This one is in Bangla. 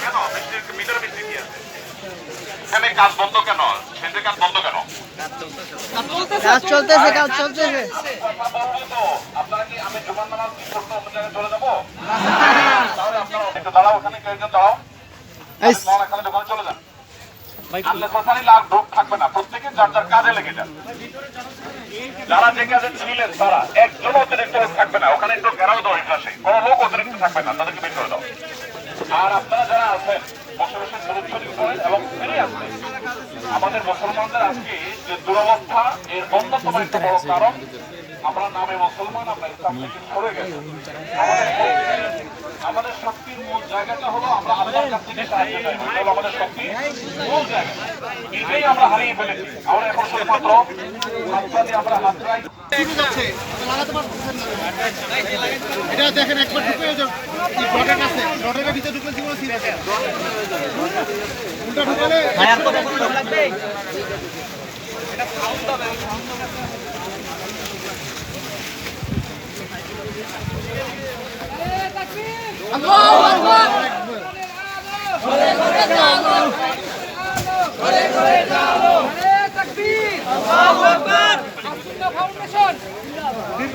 কেন? মিটার কি আছে? এখানে কাজ বন্ধ কেন? সেন্টার কাজ বন্ধ কাজ চলতেছে কাজ চলতেছে। ওখানে একটু লোক অতিরিক্ত থাকবে না তাদেরকে আর আপনারা যারা আছেন, বসে বসে এবং ফিরে আসবেন। আমাদের মুসলমানদের আজকে যে দুরবস্থা এর অন্যতম একটা বড় কারণ আমরা নামে মুসলমান আমরা ইসলাম থেকে সরে গেছি আমাদের শক্তির- আমাদের শক্তির মূল জায়গাটা হলো আমরা আল্লাহর কাছ থেকে সাহায্য চাই। এটা হলো আমাদের শক্তির মূল জায়গা? এটাই আমরা হারিয়ে ফেলেছি। আমরা এখন শুধুমাত্র আমরা হাতটাই এটা দেখেন একবার ঢুকে যাও। ডটের কাছে। ডটের ভিতরে ঢুকলে জীবন উল্টা ঢুকালে